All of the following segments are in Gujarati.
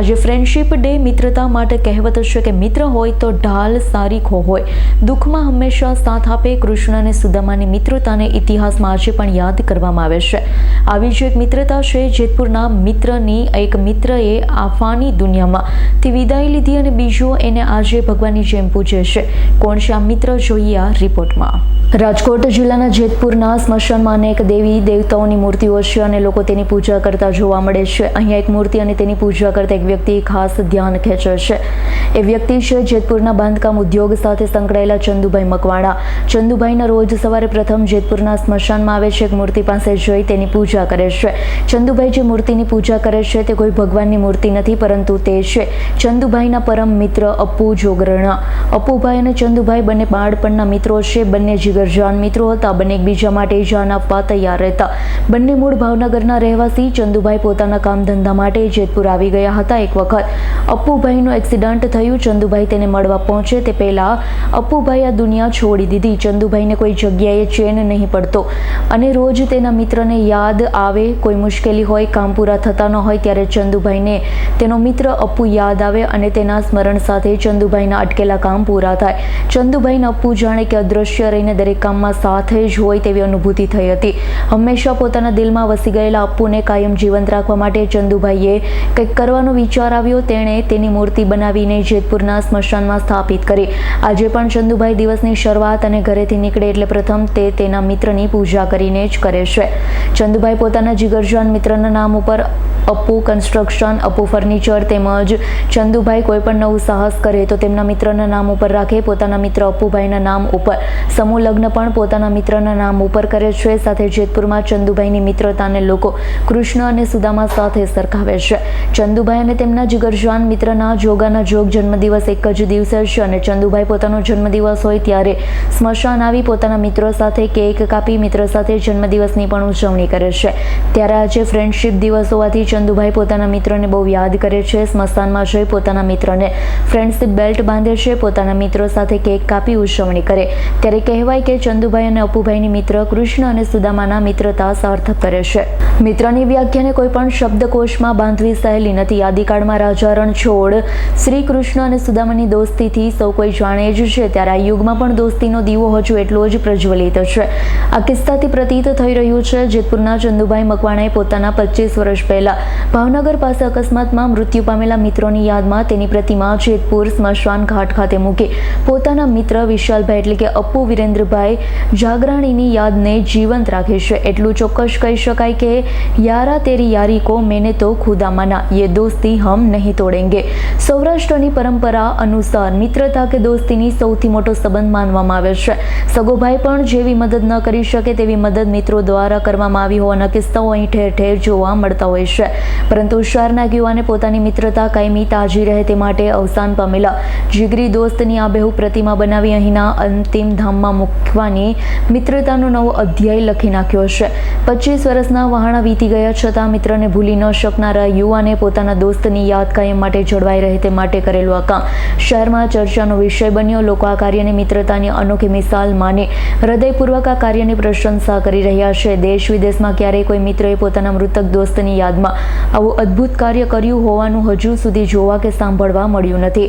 આજે ફ્રેન્ડશિપ ડે મિત્રતા માટે કહેવત છે કે મિત્ર હોય તો ઢાલ સારીખો હોય. દુઃખમાં હંમેશા સાથ આપે, કૃષ્ણ અને સુદામાની મિત્રતાને ઇતિહાસમાં આજે પણ યાદ કરવામાં આવે છે. આવી જ એક મિત્રતા છે, જેતપુરના મિત્રની, એક મિત્રએ આફાની દુનિયામાં. થી વિદાય લીધી અને બીજો એને આજે ભગવાનની જેમ પૂજે છે. કોણ છે આ મિત્ર? જોઈએ આ રિપોર્ટમાં. રાજકોટ જિલ્લાના જેતપુરના સ્મશાનમાં અનેક દેવી દેવતાઓની મૂર્તિઓ છે અને લોકો તેની પૂજા કરતા જોવા મળે છે. અહીંયા એક મૂર્તિ અને તેની પૂજા કરતા એક વ્યક્તિ ખાસ ધ્યાન ખેંચે છે. એ વ્યક્તિ છે જેતપુરના બાંધકામ ઉદ્યોગ સાથે સંકળાયેલા ચંદુભાઈ મકવાણા. ચંદુભાઈના રોજ સવારે પ્રથમ જેતપુરના સ્મશાનમાં આવે છે, એક મૂર્તિ પાસે જઈ તેની પૂજા કરે છે. ચંદુભાઈ જે મૂર્તિની પૂજા કરે છે તે કોઈ ભગવાનની મૂર્તિ નથી, પરંતુ તે છે ચંદુભાઈના પરમ મિત્ર અપ્પુ જોગરણા. અપ્પુભાઈ અને ચંદુભાઈ બંને બાળપણના મિત્રો છે, બંને જીગરજાન મિત્રો હતા, બંને એકબીજા માટે જાન આપવા તૈયાર રહેતા. બંને મૂળ ભાવનગરના રહેવાસી ચંદુભાઈ પોતાના કામ ધંધા માટે જેતપુર આવી ગયા હતા. એક વખત. અપ્પુભાઈનું એક્સિડન્ટ થયું, ચંદુભાઈ તેને મળવા પહોંચે તે પહેલાં અપ્પુભાઈ આ દુનિયા છોડી દીધી. ચંદુભાઈને કોઈ જગ્યાએ ચેન નહીં પડતો. અને રોજ તેના મિત્રને યાદ આવે, કોઈ મુશ્કેલી હોય, કામ પૂરા થતા ન હોય, ત્યારે ચંદુભાઈને તેનો મિત્ર અપ્પુ યાદ આવે અને તેના સ્મરણ સાથે ચંદુભાઈના અટકેલા કામ પૂરા થાય. ચંદુભાઈને અપ્પુ જાણે કે અદ્રશ્ય રહીને દરેક કામમાં સાથે જ હોય તેવી અનુભૂતિ થઈ હતી. હંમેશા પોતાના દિલમાં વસી ગયેલા અપ્પુને કાયમ જીવંત રાખવા માટે ચંદુભાઈએ કંઈક કરવાનો વિચાર આવ્યો, તેણે તેની મૂર્તિ બનાવીને જેતપુરના સ્મશાનમાં સ્થાપિત કરી. આજે પણ ચંદુભાઈ દિવસની શરૂઆત અને ઘરેથી નીકળે એટલે પ્રથમ તે તેના મિત્રની પૂજા કરીને જ કરે છે. ચંદુભાઈ પોતાના જીગરજાન મિત્રના નામ ઉપર અપ્પુ કન્સ્ટ્રક્શન અપ્પુ ફર્નિચર તેમજ ચંદુભાઈ કોઈ પણ નવું સાહસ કરે તો તેમના મિત્રના નામ ઉપર રાખે. પોતાના મિત્ર અપ્પુભાઈના નામ ઉપર. સમૂહ લગ્ન પણ પોતાના મિત્રના નામ ઉપર કરે છે. સાથે જેતપુરમાં ચંદુભાઈની મિત્રતાને લોકો કૃષ્ણ અને સુદામા સાથે સરખાવે છે. ચંદુભાઈ અને તેમના જીગરજાન મિત્રના જોગાના જોગ જન્મદિવસ એક જ દિવસે છે અને ચંદુભાઈ પોતાનો જન્મદિવસ હોય ત્યારે સ્મશાન આવી પોતાના મિત્રો સાથે કેક કાપી મિત્ર સાથે જન્મદિવસની પણ ઉજવણી કરે છે. ત્યારે આજે ફ્રેન્ડશિપ દિવસ હોવાથી ચંદુભાઈ પોતાના મિત્રને બહુ યાદ કરે છે. સ્મશાનમાં જઈ પોતાના મિત્રને ફ્રેન્ડશીપ બેલ્ટ બાંધે છે. પોતાના મિત્રો સાથે કેક કાપી ઉજવણી કરે. ત્યારે કહેવાય કે ચંદુભાઈ અને અપુભાઈની મિત્ર કૃષ્ણ અને સુદામાના મિત્રતા સાર્થક કરે છે. મિત્રની વ્યાખ્યાને કોઈ પણ શબ્દકોશમાં બાંધવી સહેલી નથી. આદિકાળમાં રાજા રણછોડ શ્રી કૃષ્ણ અને સુદામાની દોસ્તીથી સૌ કોઈ જાણે જ છે. ત્યારે આ યુગમાં પણ દોસ્તીનો દીવો હજુ એટલો જ પ્રજ્વલિત છે. આ કિસ્સાથી પ્રતીત થઈ રહ્યું છે. જેતપુરના ચંદુભાઈ મકવાણાએ પોતાના પચીસ વર્ષ પહેલા ભાવનગર પાસે અકસ્માતમાં મૃત્યુ પામેલા મિત્રોની યાદમાં તેની પ્રતિમા જેતપુર સ્મશાન ઘાટ ખાતે મૂકે. પોતાના મિત્ર વિશાલભાઈ એટલે કે અપુ વિરેન્દ્રભાઈ જાગરાણીની યાદને જીવંત રાખે છે. એટલું ચોક્કસ કહી શકાય કે યારા તેરી યારી કો મેને તો ખુદા માના. યે દોસ્તી હમ નહીં તોડેંગે. સૌરાષ્ટ્રની પરંપરા અનુસાર મિત્રતા કે દોસ્તીની સૌથી મોટો સંબંધ માનવામાં આવે છે. સગોભાઈ પણ જેવી મદદ ન કરી શકે તેવી મદદ મિત્રો દ્વારા કરવામાં આવી હોવાના કિસ્સાઓ અહીં ઠેર ઠેર જોવા મળતા હોય છે. પરંતુ શહેરના યુવાને પોતાની મિત્રતા કાયમી તાજી રહે તે માટે અવસાન પામેલા જીગરી દોસ્તની આ બહુ પ્રતિમા બનાવી અહીંના અંતિમ ધામમાં મૂકવાની મિત્રતાનો નવો અધ્યાય લખી નાખ્યો છે. પચીસ વર્ષના વહાણા વીતી ગયા છતાં મિત્રને ભૂલી ન શકનારા યુવાને પોતાના દોસ્તની યાદ કાયમ માટે જળવાઈ રહે તે માટે કરેલું આ કામ. શહેરમાં ચર્ચાનો વિષય બન્યો. લોકો આ કાર્યને મિત્રતાની અનોખી મિસાલ માને હૃદયપૂર્વક આ કાર્યની પ્રશંસા કરી રહ્યા છે. દેશ વિદેશમાં ક્યારેય કોઈ મિત્રએ પોતાના મૃતક દોસ્તની યાદમાં આવું અદ્ભુત કાર્ય કર્યું હોવાનું હજુ સુધી જોવા કે સાંભળવા મળ્યું નથી.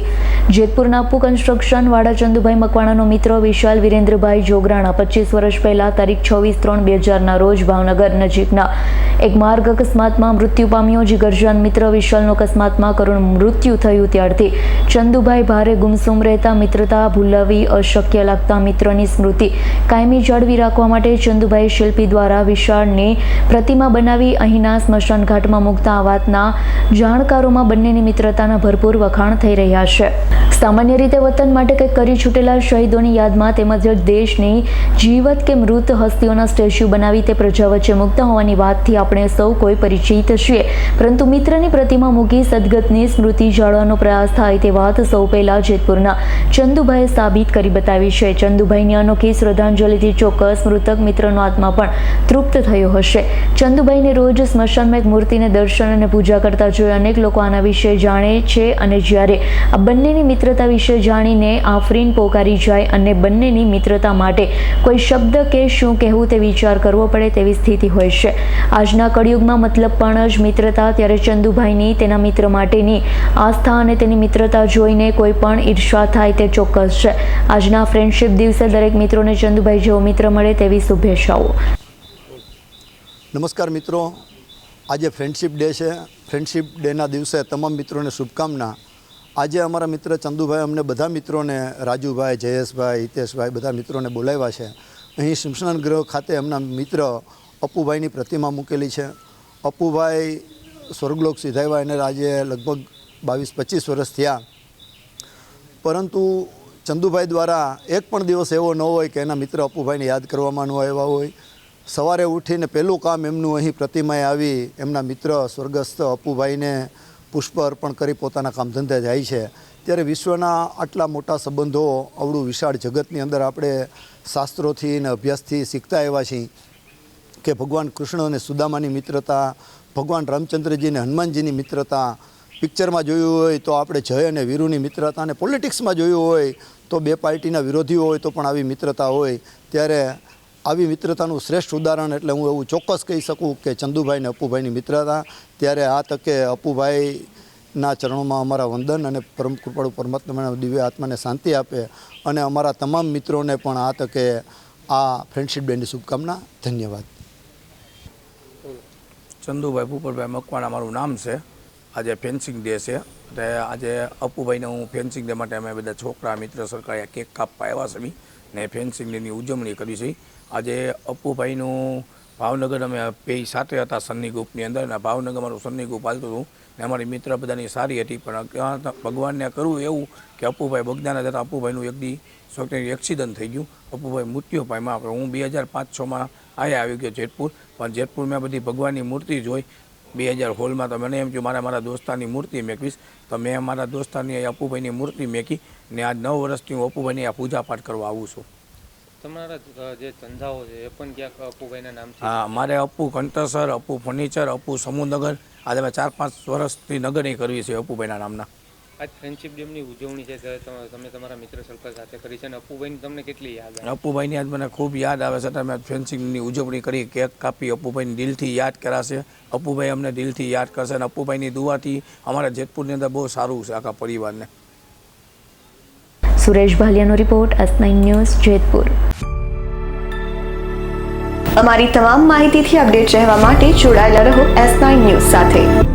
જેતપુરના અપ્પુ કન્સ્ટ્રક્શન વાળા ચંદુભાઈ મકવાણાનો મિત્ર વિશાલ વિરેન્દ્રભાઈ જોગરાણા પચીસ વર્ષ પહેલા તારીખ છવ્વીસ ત્રણ બે હજારના રોજ ભાવનગર નજીકના એક માર્ગ અકસ્માતમાં મૃત્યુ પામ્યો જીગરજાન મિત્ર વિશાલનો અકસ્માતમાં કરુણ મૃત્યુ થયું ત્યારથી. ચંદુભાઈ ભારે ગુમસુમ રહેતા, મિત્રતા ભૂલાવી, અશક્ય લાગતા મિત્રની સ્મૃતિ કાયમી જાળવી રાખવા માટે ચંદુભાઈ શિલ્પી દ્વારા વિશાળની પ્રતિમા બનાવી અહીંના સ્મશાન ઘાટમાં મૂકતા આ વાતના જાણકારોમાં બંનેની મિત્રતાના ભરપૂર વખાણ થઈ રહ્યા છે. સામાન્ય રીતે વતન માટે કંઈક કરી છૂટેલા શહીદોની યાદમાં તેમજ દેશની જીવત કે મૃત હસ્તીઓના સ્ટેચ્યુ બનાવી તે પ્રજા વચ્ચે મૂકતા હોવાની વાતથી આપણે સૌ કોઈ પરિચિત છીએ. પરંતુ મિત્રની પ્રતિમા મૂકી સદગતની સ્મૃતિ જાળવાનો પ્રયાસ થાય તે વાત સૌ પહેલા જેતપુરના ચંદુભાઈએ સાબિત કરી બતાવી છે. ચંદુભાઈની અનોખી શ્રદ્ધાંજલિથી ચોક્કસ મૃતક મિત્રનો આત્મા પણ તૃપ્ત થયો હશે. ચંદુભાઈને રોજ સ્મશાનમાં એક મૂર્તિને દર્શન અને પૂજા કરતા જોઈ અનેક લોકો આના વિશે જાણે છે અને જ્યારે આ બંનેની મિત્રતા વિશે જાણીને આફરીન પોકારી જાય અને બંનેની મિત્રતા માટે કોઈ શબ્દ કે શું કહેવું તે વિચાર કરવો પડે તેવી સ્થિતિ હોય છે. આજના કળિયુગમાં મતલબ પણ જ મિત્રતા, ત્યારે ચંદુભાઈની તેના મિત્ર માટેની આસ્થા અને તેની મિત્રતા જોઈને કોઈ પણ ઈર્ષા થાય તે ચોક્કસ છે. આજના ફ્રેન્ડશિપ દિવસે દરેક મિત્રોને ચંદુભાઈ જેવો મિત્ર મળે તેવી શુભેચ્છાઓ. નમસ્કાર મિત્રો. આજે ફ્રેન્ડશિપ ડે છે. ફ્રેન્ડશિપ ડેના દિવસે તમામ મિત્રોને શુભકામના. આજે અમારા મિત્ર ચંદુભાઈ, અમને બધા મિત્રોને, રાજુભાઈ, જયેશભાઈ, હિતેશભાઈ બધા મિત્રોને બોલાવ્યા છે. અહીં શમશાન ગ્રહ ખાતે એમના મિત્ર અપુભાઈની પ્રતિમા મૂકેલી છે. અપુભાઈ સ્વર્ગલોક સિધાવ્યા એને આજે લગભગ બાવીસ પચીસ વર્ષ થયા. પરંતુ ચંદુભાઈ દ્વારા એક પણ દિવસ એવો ન હોય કે એના મિત્ર અપુભાઈને યાદ કરવામાં ન આવ્યા હોય. સવારે ઉઠીને પહેલું કામ એમનું અહીં પ્રતિમાએ આવી, એમના મિત્ર, સ્વર્ગસ્થ અપુભાઈને પુષ્પ અર્પણ કરી પોતાના કામ ધંધે જાય છે. ત્યારે વિશ્વના આટલા મોટા સંબંધો અવળું વિશાળ જગતની અંદર આપણે શાસ્ત્રોથી અને અભ્યાસથી શીખતા એવા છીએ કે ભગવાન કૃષ્ણ અને સુદામાની મિત્રતા, ભગવાન રામચંદ્રજી અને હનુમાનજીની મિત્રતા, પિક્ચરમાં જોયું હોય તો આપણે જય અને વીરુની મિત્રતા અને પોલિટિક્સમાં જોયું હોય તો બે પાર્ટીના વિરોધીઓ હોય તો પણ આવી મિત્રતા હોય. ત્યારે આવી મિત્રતાનું શ્રેષ્ઠ ઉદાહરણ એટલે હું એવું ચોક્કસ કહી શકું કે ચંદુભાઈ અને અપુભાઈની મિત્રતા, ત્યારે આ તકે અપુભાઈના ચરણોમાં અમારા વંદન અને પરમ કૃપાળુ પરમાત્માના દિવ્ય આત્માને શાંતિ આપે અને અમારા તમામ મિત્રોને પણ આ તકે આ ફ્રેન્ડશીપ ડેની શુભકામના. ધન્યવાદ. ચંદુભાઈ ભૂપરભાઈ મકવાણા મારું નામ છે. આજે ફેન્સિંગ ડે છે. એટલે આજે અપુભાઈને હું ફેન્સિંગ ડે માટે અમે બધા છોકરા, મિત્ર, સરકારે કેક કાપવા આવ્યા છે ને ફેન્સિંગ ડેની ઉજવણી કરી છે. આજે અપુભાઈનું ભાવનગર અમે બે સાથે હતા સન્ની ગ્રુપની અંદર અને ભાવનગર મારું સન્ની ગ્રુપ હાલતું હતું ને અમારી મિત્ર બધાની સારી હતી, પણ ભગવાનને કરવું એવું કે અપુભાઈ બગદાના જતા અપુભાઈનું એક દી સોફ્ટવેર એક્સિડન્ટ થઈ ગયું. અપુભાઈ મૃત્યુ પામ્યા. આપણે હું બે હજાર પાંચ છમાં આયા આવી ગયો જેતપુર, પણ જેતપુર મેં બધી ભગવાનની મૂર્તિ જોઈ. બે હજાર હોલમાં તો મને એમ થયું, મારા મારા દોસ્તારની મૂર્તિ મેકવીશ. તો મેં મારા દોસ્તારની અપુભાઈની મૂર્તિ મેકી ને આજ નવ વર્ષથી હું અપુભાઈની આ પૂજા પાઠ કરવા આવું છું. તમારા જે ધંધાઓ છે એ પણ ક્યાંક અપુભાઈના નામથી હા મારે અપુ કંટસર અપુ ફર્નિચર અપુ સમૂહનગર આજે મેં ચાર પાંચ વર્ષથી નગરની કરવી છે અપુભાઈના નામના. આજ ફ્રેન્ડશિપ ડેમની ઉજવણી છે તમે તમે તમારા મિત્ર સર્કલ સાથે કરી છે અને અપુભાઈની તમને કેટલી યાદ આવે? અપુભાઈની આજ મને ખૂબ યાદ આવે છે તમે ફ્રેન્ડશિપની ઉજવણી કરી કેક કાપી અપુભાઈને દિલથી યાદ કરાશે. અપુભાઈ અમને દિલથી યાદ કરશે અને અપુભાઈની દુઆથી અમારા જેતપુરની અંદર બહુ સારું છે આખા પરિવારને. સુરેશ ભાલિયાનો રિપોર્ટ એસ ન્યૂઝ જેતપુર. અમારી તમામ માહિતીથી અપડેટ રહેવા માટે જોડાયેલા રહો એસ નાઇન ન્યૂઝ સાથે.